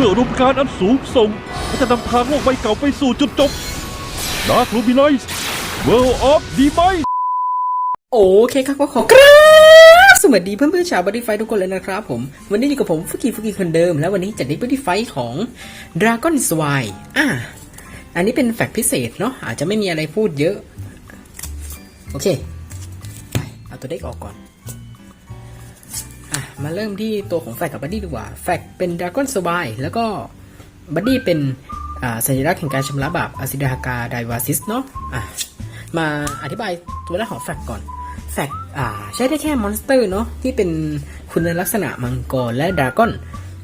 พื่ออุดมการณ์อันสูงส่งและจะนำทางโลกใบเก่าไปสู่จุดจบดาร์คลูมิน c e World of d e m i โอเคครับก็ขอกราบสวัสดีเพื่อนๆชาวบัตตี้ไฟทุกคนเลยนะครับผม วันนี้อยู่กับผมฟุกิฟุกิคนเดิม แล้ววันนี้จัดในบัตตี้ไฟของ Dragon s w i อะอันนี้เป็นแฟกพิเศษเนาะอาจจะไม่มีอะไรพูดเยอะ โอเค เอาตัวเด็กออกก่อน มาเริ่มที่ตัวของแฟกกับบัดดี้ดีกว่า แฟกเป็น Dragon s w i แล้วก็บัดดี้เป็นสัญลักษณ์แห่งการชำระบาปอ s ิดาฮากาไดวาซิสเนาะะมาอธิบายตัวแรกของแฟกก่อน แฟกอ่าใช้ได้แค่มอนสเตอร์เนาะที่เป็นคุณลักษณะมังกรและดราก้อน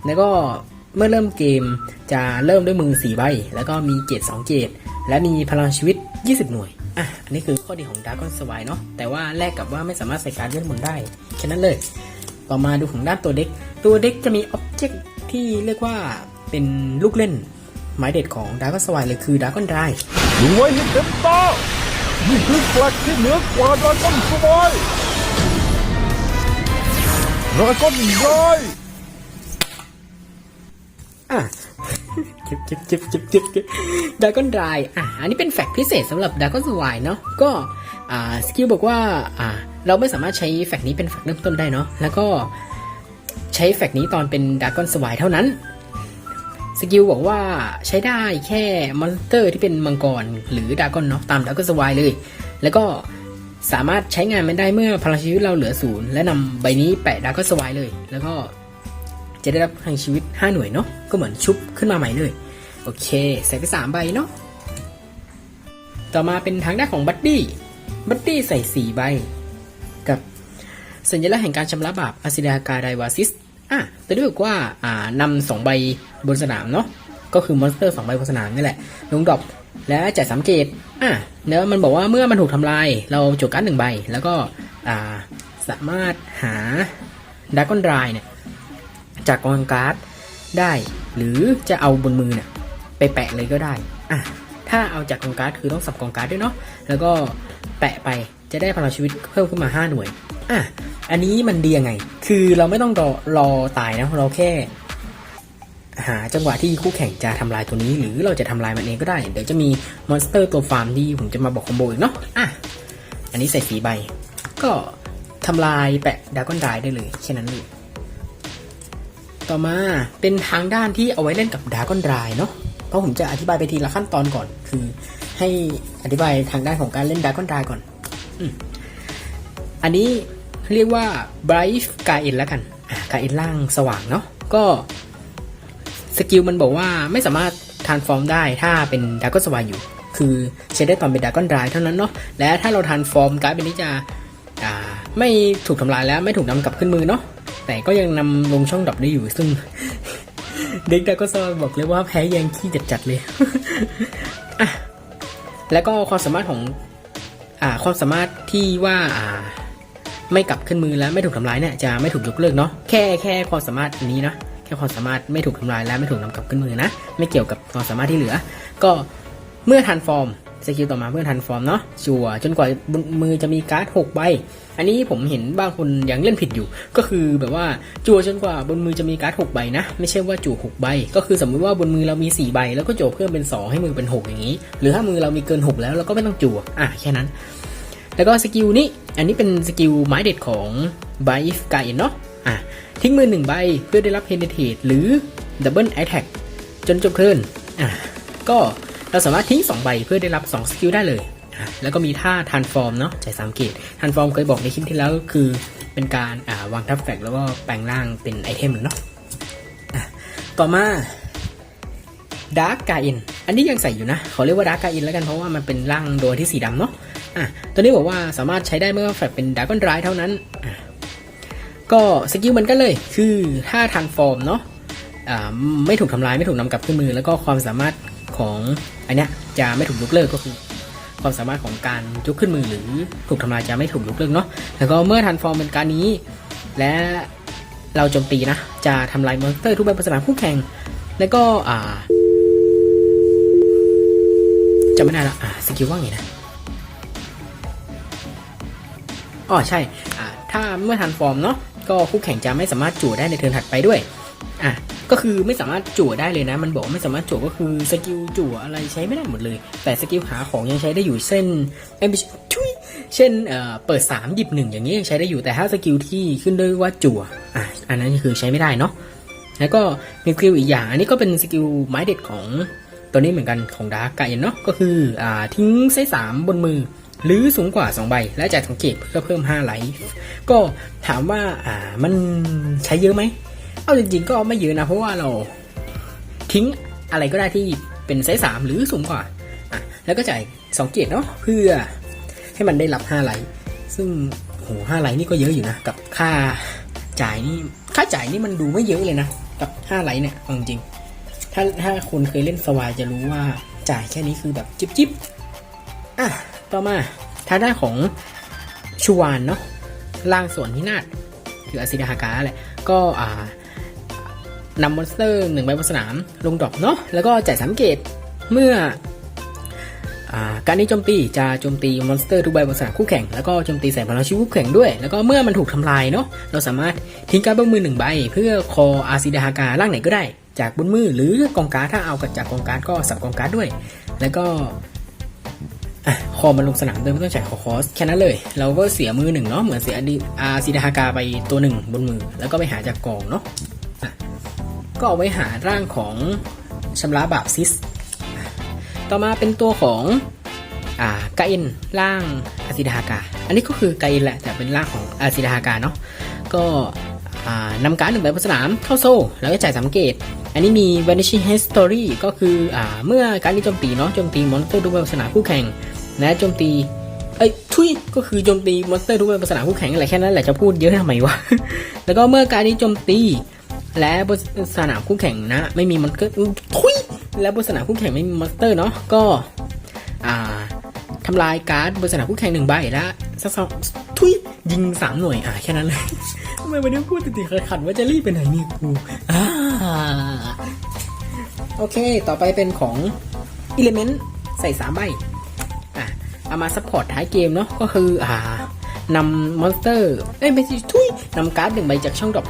แล้วก็เมื่อเริ่มเกมจะเริ่มด้วยมือ 4 ใบ แล้วก็มีเกรด2 เกรดและมีพลังชีวิต 20 หน่วย อะ อันนี้คือข้อดีของดราก้อนสวายเนาะ แต่ว่าแลกกับว่าไม่สามารถใส่การดเวทมนต์ได้ แค่นั้นเลย ต่อมาดูของด้านตัวเด็ก ตัวเด็กจะมีอ็อบเจกต์ที่เรียกว่าเป็นลูกเล่น หมายเด็ดของดราก้อนสวายเลยคือดราก้อนไดดูไว้ให้เต็มตานี่คือแฟลกที่เหนือกว่าดราก้อนสวายดราก้อนไรอะจิบจิบจิบจิบจิบดากอนดรายอะอันนี้เป็นแฟกต์พิเศษสำหรับดากอนสวายเนาะก็อ่าสกิลบอกว่าอ่า เราไม่สามารถใช้แฟกนี้เป็นแฟกเริ่มต้นได้เนาะแล้วก็ใช้แฟกนี้ตอนเป็นดากอนสวายเท่านั้นสกิลบอกว่าใช้ได้แค่มอนสเตอร์ที่เป็นมังกรหรือดากอนเนาะตามดากอนสวายเลย แล้วก็สามารถใช้งานมันได้เมื่อพลังชีวิตเราเหลือศูนย์และนำใบนี้แปะดากอนสวายเลย แล้วก็จะได้รับพลังชีวิต 5 หน่วยเนาะก็เหมือนชุบขึ้นมาใหม่เลย โอเค ใส่ไป 3 ใบเนาะต่อมาเป็นทางด้านของบัดดี้บัดดี้ใส่ 4 ใบ กับสัญลักษณ์แห่งการชำระบาปอ s ิดากาไดวาซิสอะแต่ด้วยบอกว่าอ่านำสองใบบนสนามเนาะก็คือมอนสเตอร์2ใบบนสนามนี่แหละ ลงดรอปและจ่ายสามเกตอะแล้วมันบอกว่าเมื่อมันถูกทำลาย เราจดการ์ดหนึ่งใบ แล้วก็อ่าสามารถหาดากอนดรายเนี่ยจากกองการ์ดได้ หรือจะเอาบนมือเนี่ยไปแปะเลยก็ได้อะถ้าเอาจากกองการ์ดคือต้องสับกองการ์ดด้วยเนาะแล้วก็แปะไป จะได้พลังชีวิตเพิ่มขึ้นมา 5 หน่วย อะ อันนี้มันดียังไง คือเราไม่ต้องรอรอตายนะ เราแค่ หาจังหวะที่คู่แข่งจะทำลายตัวนี้ หรือเราจะทำลายมันเองก็ได้ เดี๋ยวจะมีมอนสเตอร์ตัวฟาร์มที่ผมจะมาบอกคอมโบอีกเนาะ อะ อันนี้ใส่สีใบ ก็ทำลายแปะดากอนไดได้เลยแค่นั้นเลยต่อมาเป็นทางด้านที่เอาไว้เล่นกับด r a ก้อนไดเนาะ เพราะผมจะอธิบายไปทีละขั้นตอนก่อน คือให้อธิบายทางด้านของการเล่นด r a ก้อนไดก่อน อันนี้เรียกว่า Bright กาเอ็นแล้วกันกาเอ็นล่างสว่างเนาะก็สกิลมันบอกว่าไม่สามารถทานฟอร์มได้ถ้าเป็นด r a ก้อนสว่างอยู่ คือใช้ได้ตอนเป็นด r a ก้อนดรายเท่านั้นเนาะและถ้าเราทานฟอร์มการ์ดเป็นนี้จะอ่าไม่ถูกทำลายแล้วไม่ถูกนำกลับขึ้นมือเนาะแต่ก็ยังนำลงช่องดรอปได้อยู่ซึ่ง เด็กดาก็ซบอกเลยว่าแพ้แยงขี้จัดๆเลยอะแล้วก็ความสามารถของ ความสามารถที่ว่าอ่าไม่กลับขึ้นมือแล้วไม่ถูกทำลายเนี่ยจะไม่ถูกยกเลิกเนาะแค่แค่ความสามารถนี้นะแค่ความสามารถไม่ถูกทำลายและไม่ถูกนำกลับขึ้นมือนะ ไม่เกี่ยวกับความสามารถที่เหลือ ก็เมื่อทันฟอร์ม สกิลต่อมาเมื่อทันฟอร์มเนาะจั่วจนกว่าบนมือจะมีการ์ดหกใบ อันนี้ผมเห็นบางคนยังเล่นผิดอยู่ ก็คือแบบว่าจั่วจนกว่าบนมือจะมีการ์ดหกใบนะ ไม่ใช่ว่าจั่วหกใบ ก็คือสมมุติว่าบนมือเรามีสี่ใบ แล้วก็จั่วเพิ่มเป็นสองให้มือเป็นหกอย่างนี้ หรือถ้ามือเรามีเกินหกแล้วเราก็ไม่ต้องจั่วอะแค่นั้น แล้วก็สกิลนี้ อันนี้เป็นสกิลไม้เด็ดของไบฟ์กายเนาะอะทิ้งมือหนึ่งใบเพื่อได้รับเพนเท t หรือดับเบิลแอ t แทกจนจบเทิร์นอะก็ เราสามารถทิ้ง2ใบเพื่อได้รับ2สกิลได้เลย แล้วก็มีท่าทันฟอร์มเนาะจ่ายสามเกตทันฟอร์มเคยบอกในคลิปที่แล้วคือเป็นการาวางทับแฟกแล้วก็แปลงร่างเป็นไอเทมเนาะะต่อมาดาร์กกาอิน อันนี้ยังใส่อยู่นะ ขอเรียกว่าดาร์กกาอินแล้วกันเพราะว่ามันเป็นร่างโดยที่สีดำเนาะ อะ ตัวนี้บอกว่าสามารถใช้ได้เมื่อแฟลเป็นดาร์กอนไรเท่านั้น อะ ก็สกิลเหมือนกันเลย คือถ้าทานฟอร์มเนาะ อ่า ไม่ถูกทำลายไม่ถูกนำกลับขึ้นมือ แล้วก็ความสามารถ ของอันเนี้ยจะไม่ถูกยกเลิกก็คือความสามารถของการยกขึ้นมือหรือถูกทำลายจะไม่ถูกยกเลิกเนาะแล้วก็เมื่อทันฟอร์มเป็นการนี้ และเราโจมตีนะ จะทำลายมอนสเตอร์ทุกใบบนสนามคู่แข่ง แล้วก็อ่าจำไม่ได้ละอ่าสกิลว่าไงนะอ๋อใช่อ่าถ้าเมื่อทันฟอร์มเนาะก็คู่แข่งจะไม่สามารถจู่ได้ในเทิร์นถัดไปด้วย อะก็คือไม่สามารถจั่วได้เลยนะ มันบอกไม่สามารถจั่วก็คือสกิลจั่วอะไรใช้ไม่ได้หมดเลย แต่สกิลหาของยังใช้ได้อยู่เส้นเอ้ยไม่ใช่ทุยเช่นเอ่อเปิด3หยิบ1อย่างนี้ยังใช้ได้อยู่แต่ถ้าสกิลที่ขึ้นด้วยว่าจั่วอะอันนั้นคือใช้ไม่ได้เนาะแล้วก็มีสกิลอีกอย่าง อันนี้ก็เป็นสกิลไม้เด็ดของตัวนี้เหมือนกันของดาร์กไกเนาะก็คืออ่าทิ้งไส้สามบนมือหรือสูงกว่า 2 ใบ และจ่ายสังเกตเพื่อเพิ่ม 5 ไลท์ก็ถามว่าอ่ามันใช้เยอะไหม เอาจริงๆก็ไม่เยอะนะ เพราะว่าเราทิ้งอะไรก็ได้ที่เป็นไซส์สามหรือสูงกว่าอะแล้วก็จ่ายสองเกียรติเนาะเพื่อให้มันได้รับห้าไลท์ซึ่งโหห้าไลท์นี่ก็เยอะอยู่นะ กับค่าจ่ายนี่ค่าจ่ายนี่มันดูไม่เยอะเลยนะ กับห้าไลท์เนี่ยจริงถ้าถ้าคนเคยเล่นสวายจะรู้ว่าจ่ายแค่นี้คือแบบจิบจิบอะต่อมาทางด้านของชูวานเนาะล่างส่วนพินาศคืออาซิดาฮากาแหละก็อ่า นำมอนสเตอร์หนึ่งใบบนสนามลงดอปเนาะแล้วก็จ่ายสามเกตเมื่ออาการนี้โจมตีจะโจมตีมอนสเตอร์ทุกใบบนสนามคู่แข่งแล้วก็โจมตีใส่พลังชีวิตคู่แข่งด้วย แล้วก็เมื่อมันถูกทำลายเนาะเราสามารถทิ้งการ์ดบนมือหนึ่งใบ เพื่อคออาซิดาฮากาล่างไหนก็ได้ จากบนมือหรือกองการ์ดถ้าเอากับจากกองการ์ดก็สับกองการ์ดด้วย แล้วก็อคอมันลงสนามโดยไม่ต้องจ่ายคอคอสแค่นั้นเลย เราก็เสียมือหนึ่งเนาะเหมือนเสียอาซิดาฮากาไปตัวหนึ่งบนมือ แล้วก็ไปหาจากกองเนาะ ก็เอาไว้หาร่างของชำระบาปซิส ต่อมาเป็นตัวของอ่ากาเอ็นร่างอาซิดาฮากา อันนี้ก็คือกาเอ็นแหละแต่เป็นร่างของอาซิดาฮากาเนาะ ก็นำการ์ดหนึ่งใบบนสนามเข้าโซ่ แล้วก็จ่ายสามเกต อันนี้มี vanishing history ก็คืออเมื่อการนี้โจมตีเนาะโจมตีมอนสเตอร์ทุกใบบนสนามคู่แข่งและโจมตีเอ้ยทุยก็คือโจมตีมอนสเตอร์ทุกใบบนสนามคู่แข่งอะไรแค่นั้นแหละจะพูดเยอะทำไมวะ แล้วก็เมื่อการนี้โจมตี และบนสนามคู่แข่งนะ ไม่มีมอนสเตอร์ทุยและบนสนามคู่แข่งไม่มีมอนสเตอร์เนาะก็อ่าทำลายการ์ดบนสนามคู่แข่งหนึ่งใบและสักสองทุยยิงสามหน่วยอะแค่นั้นเลยทำไมวันนี้พูดติดๆขัดว่าจะรีบไปไหนนี่กูอ่าโอเค ต่อไปเป็นของ Element ใส่สามใบอะเอามาซัพพอร์ตท้ายเกมเนาะก็คืออ่านำมอนสเตอร์เอ้ยไม่ใช่ทุยนำการ์ดหนึ่งใบจากช่องดรอป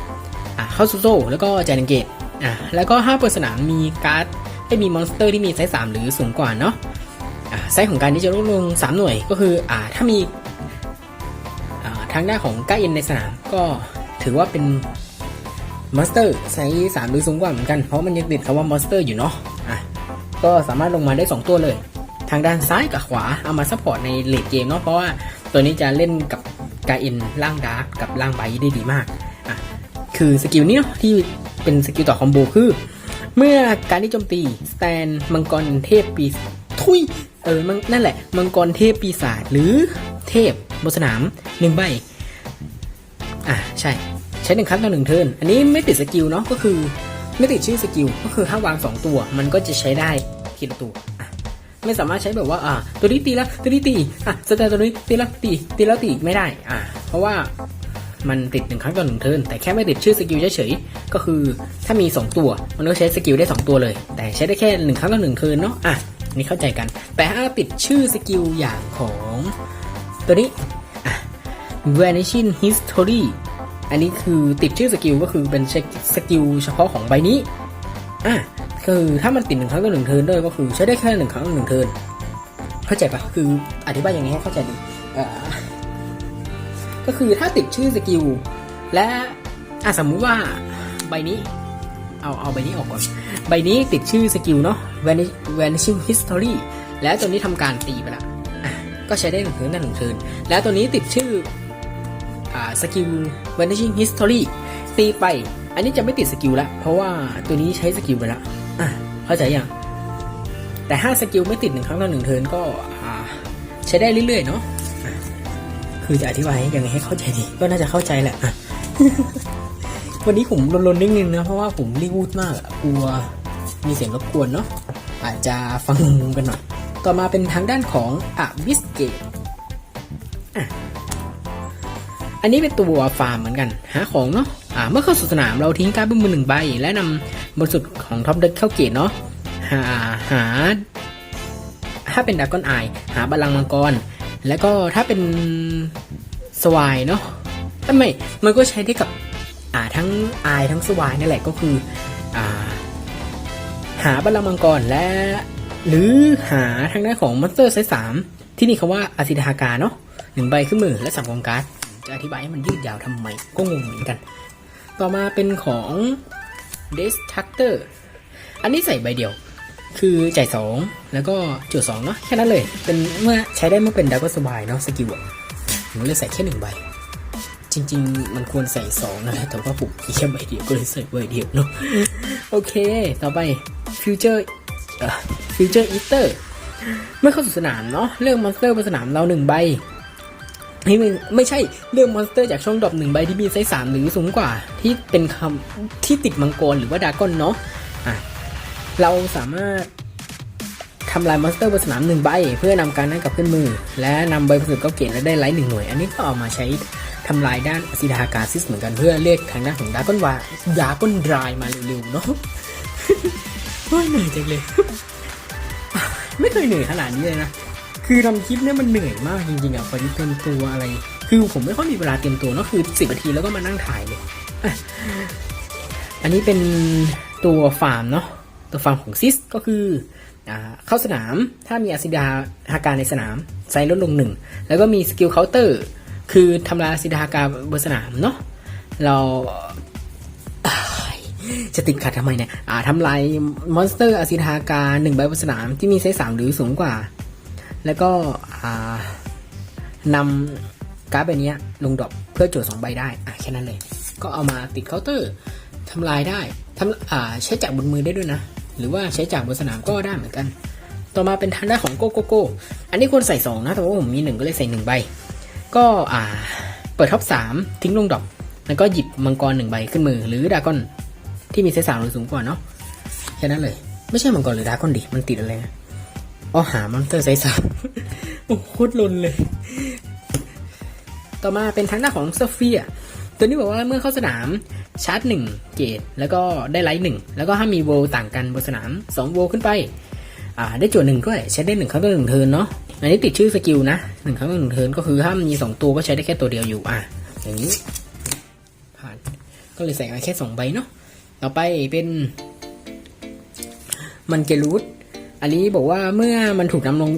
อะเข้าสู่โซ่แล้วก็จ่ายหนึ่งเกตอะแล้วก็ห้าเปิดสนามมีการ์ดให้มีมอนสเตอร์ที่มีไซส์สามหรือสูงกว่าเนาะอ่าไซส์ของการที่จะลดลง 3 หน่วยก็คืออ่าถ้ามีอ่าทางด้านของก้าเอ็นในสนามก็ถือว่าเป็นมอนสเตอร์ไซส์สามหรือสูงกว่าเหมือนกันเพราะมันยังติดคำว่ามอนสเตอร์อยู่เนาะอะก็สามารถลงมาได้ 2 ตัวเลย ทางด้านซ้ายกับขวาเอามาซัพพอร์ตในเลดเกมเนาะเพราะว่าตัวนี้จะเล่นกับกาเอ็นล่างดาร์กกับล่างไบได้ดีมาก คือสกิลนี้เนาะที่เป็นสกิลต่อคอมโบคือ เมื่อการที่โจมตีสแตนมังกรเทพปีทุยเออมันนั่นแหละ มังกรเทพปีศาจหรือเทพบนสนามหนึ่งใบ อะ ใช่ ใช้หนึ่งครั้งต่อหนึ่งเทิร์นอันนี้ไม่ติดสกิลเนาะก็คือไม่ติดชื่อสกิลก็คือถ้าวางสองตัว มันก็จะใช้ได้ทีละตัวไม่สามารถใช้แบบว่าอ่าตัวนี้ตีแล้วตัวนี้ตีอะสแตนตัวนี้ตีแล้วตีตีแล้วตีไม่ได้อะเพราะว่า มันติดหนึ่งครั้งต่อหนึ่งเทิร์นแต่แค่ไม่ติดชื่อสกิลเฉยๆก็คือถ้ามีสองตัวมันก็ใช้สกิลได้สองตัวเลย แต่ใช้ได้แค่หนึ่งครั้งต่อหนึ่งเทิร์นเนาะอะนี่เข้าใจกัน แต่ถ้าติดชื่อสกิลอย่างของตัวนี้ vanishing history อันนี้คือติดชื่อสกิลก็คือเป็นสกิลเฉพาะของใบนี้อะคือถ้ามันติดหนึ่งครั้งต่อหนึ่งเทิร์นด้วยก็คือใช้ได้แค่หนึ่งครั้งต่อหนึ่งเทิร์นเข้าใจปะคืออธิบายอย่างนี้ให้เข้าใจดีอ่อ ก็คือถ้าติดชื่อสกิลและอะสมมุติว่าใบนี้ เอาเอาใบนี้ออกก่อน ใบนี้ติดชื่อสกิลเนาะ Vanish- vanishing history แล้วตัวนี้ทำการตีไปละก็ใช้ได้หนึ่งเทินได้หนึ่งเทินแล้วตัวนี้ติดชื่ออสกิล vanishing history ตีไป อันนี้จะไม่ติดสกิลล้วเพราะว่าตัวนี้ใช้สกิลไปละเข้าใจยังแต่ถ้าสกิลไม่ติดหนึ่งครั้งต่อหนึ่งเทิร์นก็ใช้ได้เรื่อยๆเนาะ คือจะอธิบายยังไงให้เข้าใจดีก็น่าจะเข้าใจแหละอะวันนี้ผมลนๆนิดนึงนะเพราะว่าผมรีบูดมากอะกลัวมีเสียงรบกวนเนาะอาจจะฟังงงกันหน่อยต่อมาเป็นทางด้านของอะบิสเกตอันนี้เป็นตัวฟาร์มเหมือนกัน หาของเนาะอ่าเมื่อเข้าสู่สนามเราทิ้งการ์ดบนมือหนึ่งใบ และนำบนสุดของท็อปเด็กเข้าเกตเนาะหาหาถ้าเป็นดากอนไอหาบัลลังก์มังกร แล้วก็ถ้าเป็นสวายเนาะเอ้ยไม่ มันก็ใช้ได้กับอ่าทั้งไอทั้งสวายนั่นแหละก็คืออ่าหาบัลลังก์มังกรและ หรือหาทางด้านของมอนสเตอร์ไซส์สามที่นี่คาว่าอาซิดากาเนาะหนึ่งใบขึ้นมือและสามกองการ์ดจะอธิบายให้มันยืดยาวทำไมก็งงเหมือนกัน ต่อมาเป็นของ Destructor อันนี้ใส่ใบเดียว คือจ่ายสองแล้วก็จุดสองเนาะแค่นั้นเลย เป็นเมื่อใช้ได้เมื่อเป็นดับเบิลสบายเนาะสกิลผมเลยใส่แค่หนึ่งใบ จริง ๆ มันควรใส่สองนะแต่ว่าผมแค่ใบเดียวก็เลยใส่ใบเดียวเนาะโอเค ต่อไป Future เอ่อ Future Eater เมื่อเข้าสู่สนามเนาะเลือกมอนสเตอร์บนสนามเราหนึ่งใบไม่ไม่ไม่ใช่เลือกมอนสเตอร์จากช่องดรอปหนึ่งใบที่มีไซส์สามหรือสูงกว่า ที่เป็นคำที่ติดมังกรหรือว่าดากอนเนาะ เราสามารถทำลายมอนสเตอร์บนสนามหนึ่งใบ เพื่อนำการนั้นกลับขึ้นมือ และนำใบผสมเก้าเกตและได้ไลท์หนึ่งหน่วย อันนี้ก็เอามาใช้ทำลายด้านซิดาการซิสเหมือนกันเพื่อเรียกทางด้านของดากอนวาดาก้นดรายมาเร็วๆเนาะโอ้ยเหนื่อยจังเลย ไม่เคยเหนื่อยขนาดนี้เลยนะ คือทำคลิปเนี่ยมันเหนื่อยมากจริงๆอะพอที่เตรียมตัวอะไร คือผมไม่ค่อยมีเวลาเตรียมตัวเนอะคือสิบนาทีแล้วก็มานั่งถ่ายเลย อันนี้เป็นตัวฟาร์มเนาะ ตัวฟาร์มของซิสก็คืออเข้าสนามถ้ามีอาซิดาฮาการในสนามไซส์ลดลงหนึ่งแล้วก็มีสกิลเคาน์เตอร์คือทำลายอาซิดาฮาการบนสนามเนาะเราจะติดขัดทำไมเนี่ยอ่าทำลายมอนสเตอร์อาซิดาฮาการหนึ่งใบบนสนามที่มีไซส์สามหรือสูงกว่า แล้วก็อ่านำการ์ดใบนี้ลงดรอปเพื่อโจทย์สองใบได้แค่นั้นเลย ก็เอามาติดเคาน์เตอร์ทำลายได้ทำใช้จากบนมือได้ด้วยนะ หรือว่าใช้จากบนสนามก็ได้เหมือนกัน ต่อมาเป็นทางด้านของโกโกโก้อันนี้ควรใส่สองนะ แต่ว่าผมมีหนึ่งก็เลยใส่หนึ่งใบ ก็อ่าเปิดท็อปสามทิ้งลงดอปแล้วก็หยิบมังกรหนึ่งใบขึ้นมือ หรือดรากอนที่มีไซส์สามหรือสูงกว่าเนาะแค่นั้นเลย ไม่ใช่มังกรหรือดรากอนดิมันติดอะไรนะอ๋อหามอนสเตอร์ไซส์สามโอ้โคตรลนเลย ต่อมาเป็นทางหน้าของโซเฟีย ตัวนี้บอกว่าเมื่อเข้าสนามชาร์จหนึ่งเกต แล้วก็ได้ไลท์หนึ่งแล้วก็ถ้ามีโวลต่างกันบนสนามสองโวลขึ้นไปอ่าได้จวดหนึ่งด้วยใช้ได้หนึ่งครั้งต่อหนึ่งเทิร์นเนาะอันนี้ติดชื่อสกิลนะหนึ่งครั้งต่อหนึ่งเทิร์นก็คือถ้ามีสองตัวก็ใช้ได้แค่ตัวเดียวอยู่อะอย่างนี้ผ่านก็เลยใส่มาแค่สองใบเนาะต่อไปเป็นมันเกรูด อันนี้บอกว่าเมื่อมันถูกนำลง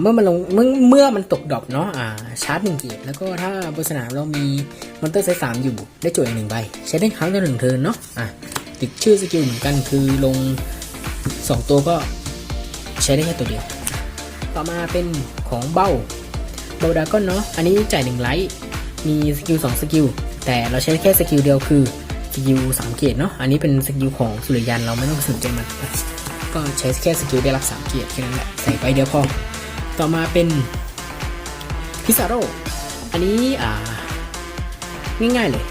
เมื่อมันลงเมื่อเมื่อมันตกดอปเนาะชาร์จหนึ่งเกียร์แล้วก็ถ้าบนสนามเรามีมอนเตอร์ไซส์สามอยู่ได้โจทย์อีกหนึ่งใบ ใช้ได้ครั้งต่อหนึ่งเทิร์นเนาะอะติดชื่อสกิลเหมือนกันคือลงสองตัวก็ใช้ได้แค่ตัวเดียว ต่อมาเป็นของเบ้าเบลดาก้อนเนาะอันนี้จ่ายหนึ่งไลท์มีสกิลสองสกิลแต่เราใช้แค่สกิลเดียวคือสกิลสามเกตเนาะอันนี้เป็นสกิลของสุริยันเราไม่ต้องสนใจมัน ก็ใช้แค่สกิลได้รับสามเกียรติแค่นั้นแหละใส่ไปเดียวพอ ต่อมาเป็นพิซาโรอันนี้อ่าง่ายๆเลย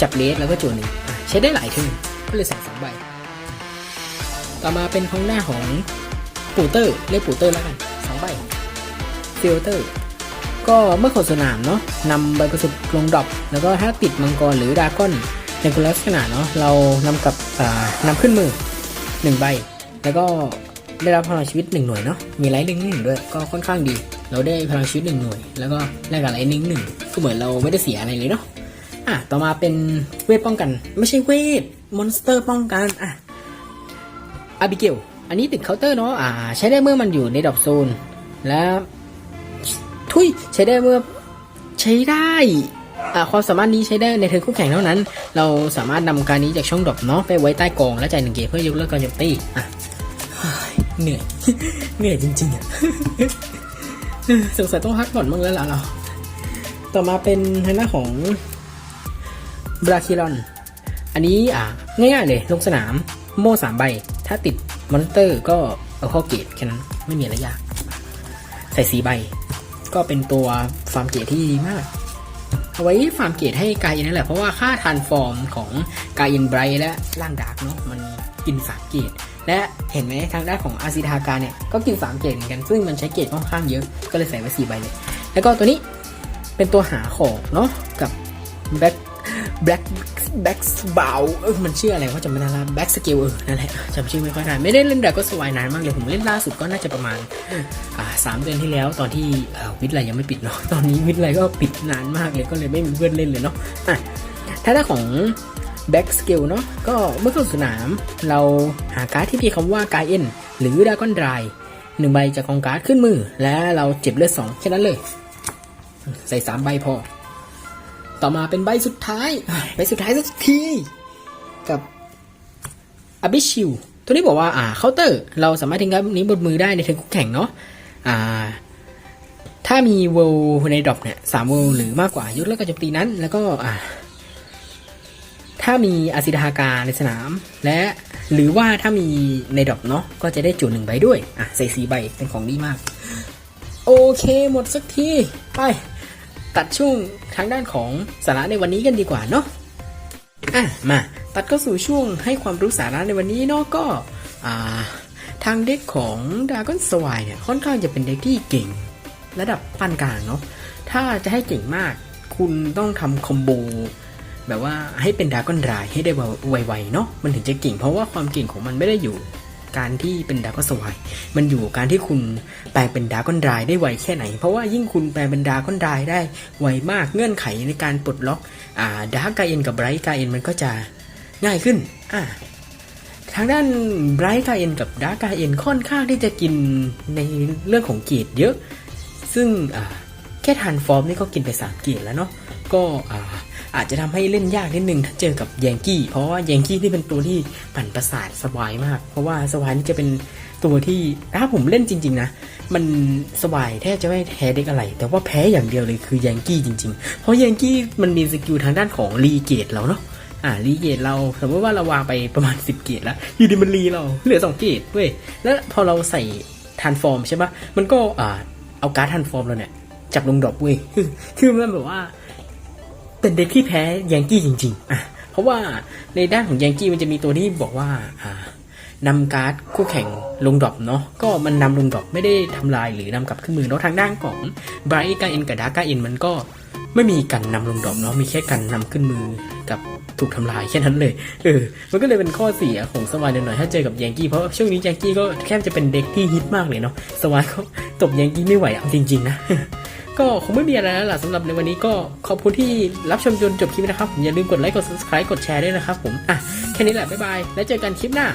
จับเลสแล้วก็จวนหนึ่งใช้ได้หลายเทิร์นก็เลยใส่สองใบ ต่อมาเป็นของหน้าของปูเตอร์เรียกปูเตอร์แล้วกันสองใบฟิลเตอร์ก็เมื่อข้าสนามเนาะนำใบประสุดลงดรอปแล้วก็ถ้าติดมังกรหรือดาก้อนในคุณลักษณะเนาะเรานำกับนำขึ้นมือหนึ่งใบ แล้วก็ได้รับพลังชีวิตหนึ่งหน่วยเนาะ มีไลท์หนึ่งหนึ่งด้วย ก็ค่อนข้างดี เราได้พลังชีวิตหนึ่งหน่วย แล้วก็แลกกับไลท์หนึ่งหนึ่งก็เหมือนเราไม่ได้เสียอะไรเลยเนาะ อะ ต่อมาเป็นเวทป้องกัน ไม่ใช่เวท มอนสเตอร์ป้องกัน อะอาบิเกล อันนี้ติดเคาน์เตอร์เนาะ อ่า ใช้ได้เมื่อมันอยู่ในดรอปโซน และทุย ใช้ได้เมื่อ ใช้ได้อ่าความสามารถนี้ใช้ได้ในเทิร์นคู่แข่งเท่านั้น เราสามารถนำการนี้จากช่องดรอปเนาะไปไว้ใต้กองและจ่ายหนึ่งเกตเพื่อยกเลิกการโจมตีอะ เหนื่อย เหนื่อยจริงๆอะสงสัยต้องพักผ่อนบ้างแล้วล่ะเรา ต่อมาเป็นทางหน้าของบราคิรอน อันนี้อ่าง่ายๆเลย ลงสนามโม่สามใบ ถ้าติดมอนสเตอร์ก็เอาเข้าเกตแค่นั้น ไม่มีอะไรยาก ใส่สีใบ ก็เป็นตัวฟาร์มเกตที่ดีมาก เอาไว้ฟาร์มเกตให้กายอินนั่นแหละ เพราะว่าค่าทานฟอร์มของกายอินไบรท์และร่างดาร์กเนาะมันกินสามเกตและเห็นไหมทางด้านของอาซิทากาเนี่ยก็กินสามเกตเหมือนกัน ซึ่งมันใช้เกตค่อนข้างเยอะก็เลยใส่ไว้สี่ใบเลย แล้วก็ตัวนี้เป็นตัวหาของเนาะกับแบ็คแบล็ก แบ็กบาวเออมันชื่ออะไรว่าจำไม่ได้ละแบ็กสกิลเออนั่นแหละจำชื่อไม่ค่อยได้ไม่ได้เล่นดราก็สวายนานมากเลย ผมเล่นล่าสุดก็น่าจะประมาณอ่าสามเดือนที่แล้วตอนที่วิทย์ไลยังไม่ปิดเนาะตอนนี้วิทย์ไลก็ปิดนานมากเลยก็เลยไม่มีเพื่อนเล่นเลยเนาะอะถ้าด้านของแบ็กสกิลเนาะก็เมื่อเข้าสนาม เราหาการ์ดที่มีคำว่ากายเอ็นหรือดากอนไดรายหนึ่งใบจากกองการ์ดขึ้นมือ และเราเจ็บเลือดสองแค่นั้นเลย ใส่สามใบพอ ต่อมาเป็นใบสุดท้าย ใบสุดท้ายสักที กับอ b ิชิวตัวนี้บอกว่าอ่าเคาน์เตอร์ เราสามารถทิ้งการ์ดนี้บนมือได้ในเทิร์นคู่แข่งเนาะอ่าถ้ามีเวลในดรอปเนี่ยสามเวลหรือมากกว่ายกเลิกการโจมตีนั้น แล้วก็อ่าถ้ามีอาซิดาฮากาในสนาม และหรือว่าถ้ามีในดรอปเนาะก็จะได้จุดหนึ่งใบด้วยอะใส่สีใบเป็นของดีมาก โอเคหมดสักที ไป ตัดช่วงทางด้านของสาระในวันนี้กันดีกว่าเนาะอะมาตัดเข้าสู่ช่วงให้ความรู้สาระในวันนี้เนาะก็อ่าทางเด็กของดากอนสวายเนี่ยค่อนข้างจะเป็นเด็กที่เก่ง ระดับปานกลางเนาะถ้าจะให้เก่งมาก คุณต้องทำคอมโบแบบว่าให้เป็นดากอนรายให้ได้ไวๆเนาะมันถึงจะเก่งเพราะว่าความเก่งของมันไม่ได้อยู่ การที่เป็นดากอนสวายมันอยู่การที่คุณแปลงเป็นดากอนดรายได้ไวแค่ไหน เพราะว่ายิ่งคุณแปลงเป็นดากอนดรายได้ไวมากเงื่อนไขในการปลดล็อกอ่าดาร์กกาเอ็นกับไบรท์กาเอ็นมันก็จะง่ายขึ้นอ่าทางด้านไบรท์กาเอ็นกับดาร์กกาเอ็นค่อนข้างที่จะกินในเรื่องของเกียรดเยอะ ซึ่งอ่าแค่ทานฟอร์มนี่ก็กินไปสามเกียรดแล้วเนาะก็อ่า อาจจะทำให้เล่นยากนิดนึงถ้าเจอกับแยงกี้ เพราะว่าแยงกี้นี่เป็นตัวที่ปั่นประสาทสวายมาก เพราะว่าสวายนี่จะเป็นตัวที่ถ้าผมเล่นจริง ๆ นะ มันสวายแทบจะไม่แพ้เด็กอะไร แต่ว่าแพ้อย่างเดียวเลยคือแยงกี้จริง ๆ เพราะแยงกี้มันมีสกิลทางด้านของรีเกตเราเนาะอ่ารีเกตเราสมมติว่าเราวางไปประมาณ 10 เกตแล้วอยู่ดีมันรีเราเหลือ 2 เกตเว้ยแล้วพอเราใส่ทานฟอร์มใช่ปะมันก็อ่าเอาการ์ดทานฟอร์มเราเนี่ย จับลงดรอปเว้ยคือมันแบบว่า เป็นเด็กที่แพ้ยังกี้จริงๆอะเพราะว่าในด้านของยังกี้มันจะมีตัวที่บอกว่าอ่านำการ์ดคู่แข่งลงดรอปเนาะก็มันนำลงดรอปไม่ได้ทำลายหรือนำกลับขึ้นมือแล้วทางด้านของไบรท์กาเอ็นกับดาร์กาเอ็นมันก็ไม่มีกันนำลงดรอปเนาะมีแค่กันนำขึ้นมือกับถูกทำลายแค่นั้นเลย เออ มันก็เลยเป็นข้อเสียของสวายหน่อยๆถ้าเจอกับยังกี้เพราะช่วงนี้ยังกี้ก็แทบจะเป็นเด็กที่ฮิตมากเลยเนาะสวายก็ตบยังกี้ไม่ไหวอะจริงๆนะ ก็คงไม่มีอะไรแล้วล่ะสำหรับในวันนี้ก็ขอบคุณที่รับชมจนจบคลิปนะครับอย่าลืมกดไลค์กด subscribe กดแชร์ด้วยนะครับผมอะแค่นี้แหละบ๊ายบายแล้วเจอกันคลิปหน้า